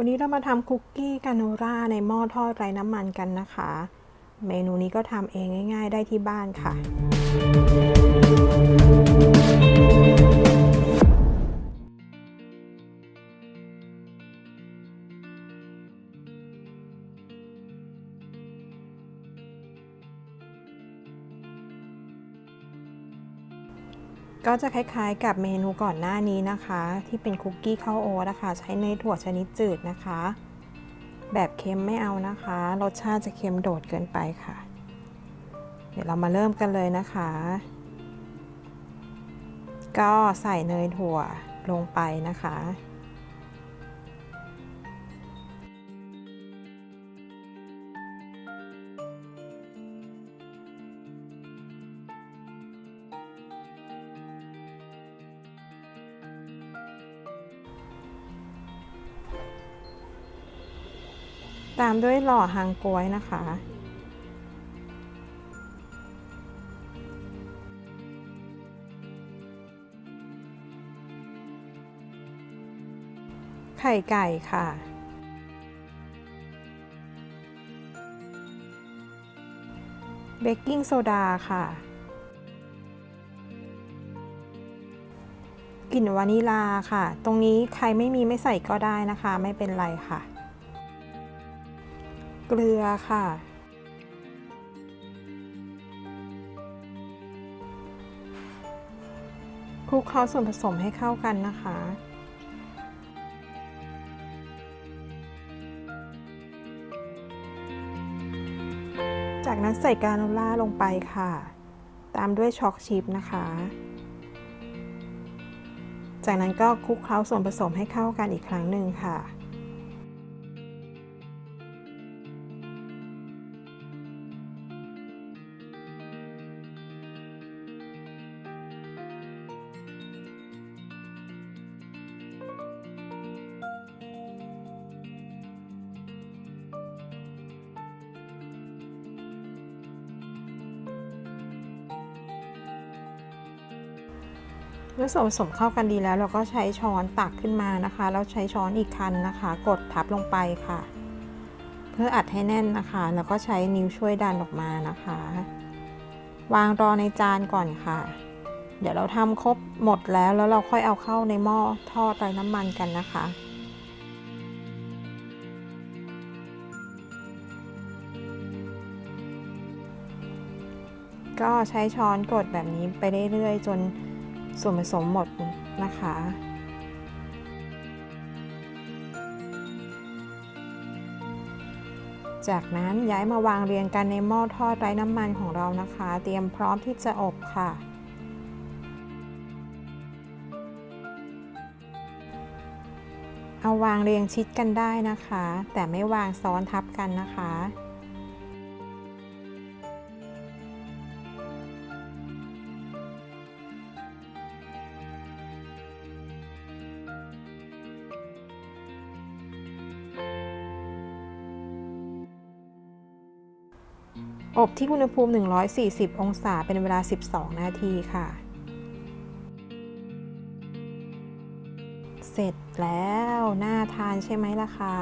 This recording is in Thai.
วันนี้เรามาทำคุกกี้กาโนราในหม้อทอดไร้น้ำมันกันนะคะ เมนูนี้ก็ทำเองง่าย ๆ ได้ที่บ้านค่ะ ก็จะคล้ายๆ กับเมนูก่อนหน้านี้นะคะ ที่เป็นคุกกี้ข้าวโอ๊ตนะคะใช้เนยถั่วชนิดจืดนะคะ แบบเค็มไม่เอานะคะ รสชาติจะเค็มโดดเกินไปค่ะ เดี๋ยวเรามาเริ่มกันเลยนะคะ ก็ใส่เนยถั่วลงไปนะคะ ตามด้วยหล่อหางกล้วยนะคะ ไข่ไก่ค่ะ เบกกิ้งโซดาค่ะ กลิ่นวานิลาค่ะ ตรงนี้ใครไม่มีไม่ใส่ก็ได้นะคะ ไม่เป็นไรค่ะ เกลือค่ะ คลุกเคล้าส่วนผสมให้เข้ากันนะคะจากนั้นใส่กาโนล่าลงไปค่ะ ตามด้วยช็อกชิพนะคะ จากนั้นก็คลุกเคล้าส่วนผสมให้เข้ากันอีกครั้งหนึ่งค่ะ เมื่อส่วนผสมเข้ากันดีแล้ว เราก็ใช้ช้อนตักขึ้นมานะคะ แล้วใช้ช้อนอีกคันนะคะ กดทับลงไปค่ะ เพื่ออัดให้แน่นนะคะ แล้วก็ใช้นิ้วช่วยดันออกมานะคะ วางรอในจานก่อนค่ะ เดี๋ยวเราทำครบหมดแล้วแล้วเราค่อยเอาเข้าในหม้อทอดไร้น้ำมันกันนะคะก็ใช้ช้อนกดแบบนี้ไปเรื่อยๆ จน ส่วนผสมหมดนะคะ จากนั้นย้ายมาวางเรียงกันในหม้อทอดไร้น้ำมันของเรานะคะ เตรียมพร้อมที่จะอบค่ะ เอาวางเรียงชิดกันได้นะคะ แต่ไม่วางซ้อนทับกันนะคะ อบที่อุณหภูมิ 140 องศาเป็นเวลา 12 นาทีค่ะ เสร็จแล้ว น่าทานใช่ไหมล่ะคะ